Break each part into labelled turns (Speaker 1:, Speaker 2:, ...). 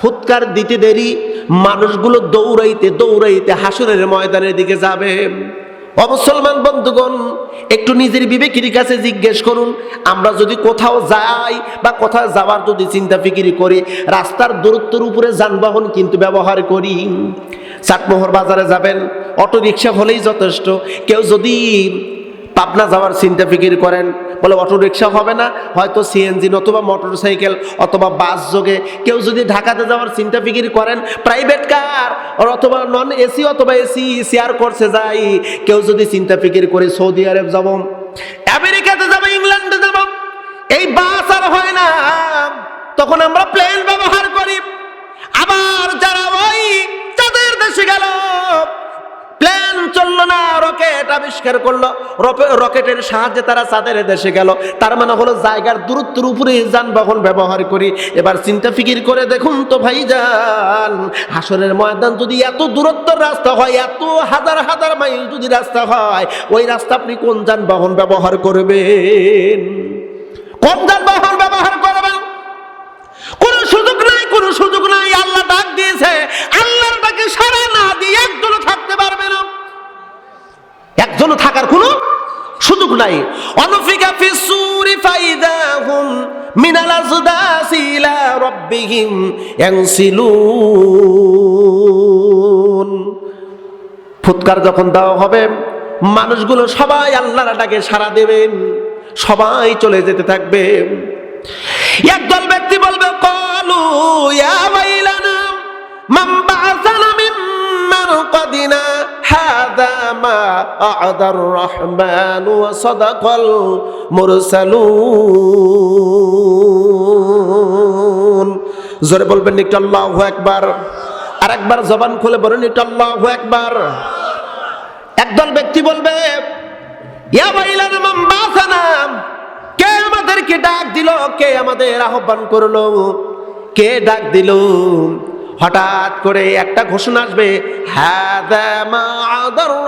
Speaker 1: ফুৎকার দিতে দেরি, মানুষগুলো দৌড়াইতে দৌড়াইতে হাসুরের ময়দানের দিকে যাবে। অমুসলমান বন্ধুগণ, একটু নিজের বিবেকের কাছে জিজ্ঞেস করুন, আমরা যদি কোথাও যাই বা কোথাও যাওয়ার যদি চিন্তা ফিকিরি করি, রাস্তার দূরত্বের উপরে যানবাহন কিন্তু ব্যবহার করি। চাটমোহর বাজারে যাবেন অটো রিক্সা হলেই যথেষ্ট। কেউ যদি পাবনা যাওয়ার চিন্তা ফিকির করেন, বলে অটো রিক্সা হবে না, হয়তো সিএনজি অথবা মোটর সাইকেল অথবা বাস যোগে। কেউ যদি ঢাকাতে যাওয়ার চিন্তা ফিকির করেন প্রাইভেট কার অথবা নন এসি অথবা এসি শেয়ার করছে যাই। কেউ যদি চিন্তা ফিকির করে সৌদি আরব যাব, আমেরিকাতে যাব, ইংল্যান্ডে যাব, এই বাস আর হয় না। তখন আমরা প্লেন ব্যবহার করি। আবার যারা ওই তাদের দেশে গেল আবিষ্কার করল রকেটের সাহায্যে তারা চাঁদের দেশে গেল। তার মানে হলো জায়গার দূরত্বের উপরে যানবাহন ব্যবহার করি। এবার চিন্তা ফিকির করে দেখুন তো ভাই যান হাসরের ময়দান যদি এত দূরত্বের রাস্তা হয়, এত হাজার হাজার মাইল যদি রাস্তা হয়, ওই রাস্তা আপনি কোন যানবাহন ব্যবহার করবেন? কোন যানবাহন ব্যবহার করবেন? কোনো সুযোগ নাই, কোনো সুযোগ নাই, আল্লাহ ডাক দিয়েছে। আল্লাহর ডাকে সারা একজনও থাকার কোনো সুযোগ নাই। অনফিকা ফি সুরি ফাইদাহুম মিনাল আজদাসি রাব্বিহিম ইয়ানসিলুন। ফুৎকার যখন দেওয়া হবে, মানুষগুলো সবাই আল্লাহর ডাকে সাড়া দেবেন, সবাই চলে যেতে থাকবে। একদল ব্যক্তি বলবে, কলু ইয়া ওয়াইলানা, মান বা'আসানা মিন মা আ'দার রহমান ওয়া সাদাকাল মুরসালুন। জোরে বলবেন একটু আল্লাহু আকবার। আর একবার জবান খুলে বলেন একটু আল্লাহু আকবার। একদল ব্যক্তি বলবে, ইয়া ওয়াইলানা মান বা'আসানা কে আমাদেরকে ডাক দিল? কে আমাদের আহ্বান করল? কে ডাক দিল? হঠাৎ করে একটা ঘোষণা আসবে হ্যাঁ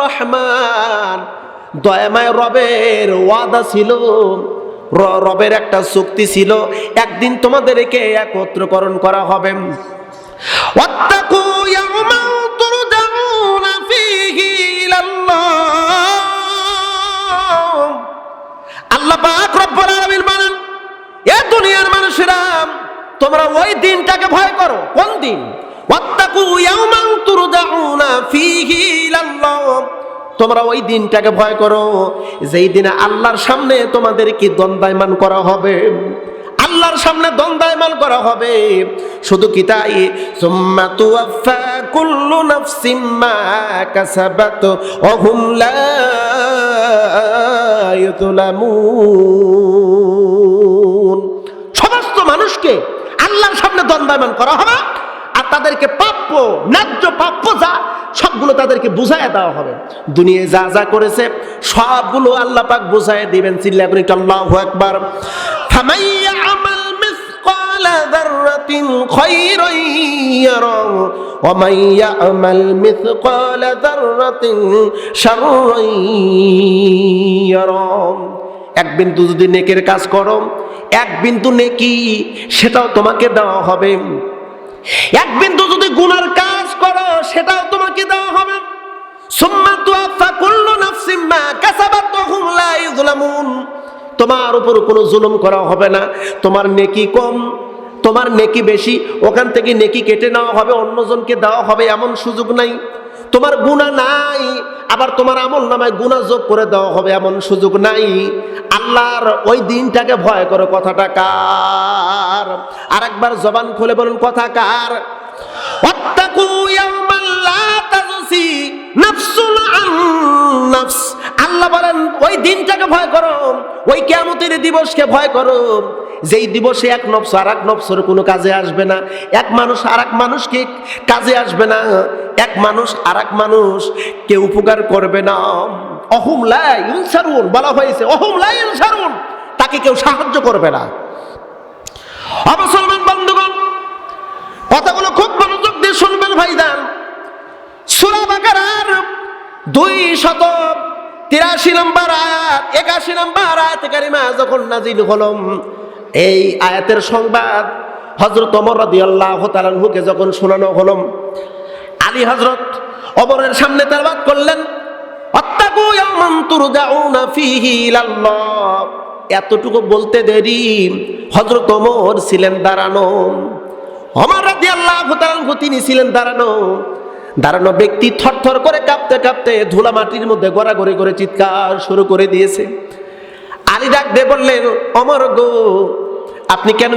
Speaker 1: রহমান। দয়াময় রবের ওয়াদা ছিল রবের একটা শক্তি ছিল, একদিন তোমাদেরকে একত্রকরণ করা হবে। আল্লাহ এ দুনিয়ার মানুষেরা, তোমরা ওই দিনটাকে ভয় করো। কোন দিন? তোমরা ওই দিনটাকে ভয় করো, যেই দিনে আল্লাহর সামনে তোমাদেরকে দণ্ডায়মান করা হবে। আল্লাহর সামনে দণ্ডায়মান করা হবে। শুধু কি তাই? সুম্মা তুওয়াফা কুল্লু নাফসিম মা কাসাবাত, ওয়া হুম লা সমস্ত মানুষকে আল্লাহর সামনে দণ্ডায়মান করা হবে। তাদেরকে প্রাপ্য, ন্যায্য প্রাপ্য যা, সবগুলো তাদেরকে বুঝায় দেওয়া হবে। দুনিয়ায় যা যা করেছে, সবগুলো আল্লাহ পাক বুঝায় দিবেন। চিল্লা করে আল্লাহু খায়রান ইয়ারা, ওয়া মান ইয়ামাল মিসকালা যাররাতিন শাররান ইয়ারা। এক বিন্দু যদি নেকের কাজ করো, এক বিন্দু নেকি, সেটাও তোমাকে দেওয়া হবে। এক বিন্দু যদি গুনার কাজ করো, সেটাও তোমাকে দেওয়া হবে। সুম্মা তুয়াফা কুল্লু নাফসিম মা কাসাবাত হুম লা ইযলামুন। তোমার উপর কোনো জুলুম করা হবে না। তোমার নেকি কম, তোমার নেকি বেশি। ওখান থেকে নেকি কেটে নেওয়া হবে, অন্যজনকে দেওয়া হবে, এমন সুযোগ নাই। তোমার গুণা নাই, আবার তোমার আমল নামায় গুণা যোগ করে দেওয়া হবে এমন সুযোগ নাই। আল্লাহর ওই দিনটাকে ভয় করো, কথাটা কার? আর একবার জবান খুলে বলুন, কথা কার? আল্লাহ বলেন, ওই দিনটাকে ভয় করো, ওই কিয়ামতের দিবসকে ভয় করো। যেই দিবসে এক নফস আর এক নফসের কোনো কাজে আসবে না। এক মানুষ আর এক মানুষকে কাজে আসবে না। এক মানুষ আর এক মানুষ কে উপকার করবে না। অহুম লাই ইনসারুন বলা হয়েছে, অহুম লাই ইনসারুন তাকে কেউ সাহায্য করবে না। অবসলমান বন্ধুগণ, কথাগুলো খুব মনোযোগ দিয়ে শুনবেন ভাইদান সুরা বাকারার দুই শত তিরাশি নম্বর আয়াত, একাশি নম্বর আয়াত কারিমা যখন নাজিল হলম এই আয়াতের সংবাদ হজরত অমর রাদিয়াল্লাহু তাআলাকে যখন শোনানো হলো, আলী হজরত অমরের সামনে তেলাওয়াত করলেন এতটুকু বলতে দেরি হজরত ওমর ছিলেন দাঁড়ানো। অমর রাদিয়াল্লাহু তাআলা তিনি ছিলেন দাঁড়ানো। দাঁড়ানো ব্যক্তি থরথর করে কাঁপতে কাঁপতে ধুলা মাটির মধ্যে গড়াগড়ি করে চিৎকার শুরু করে দিয়েছে। আলী ডাক দে বললেন অমর গো আপনি কেন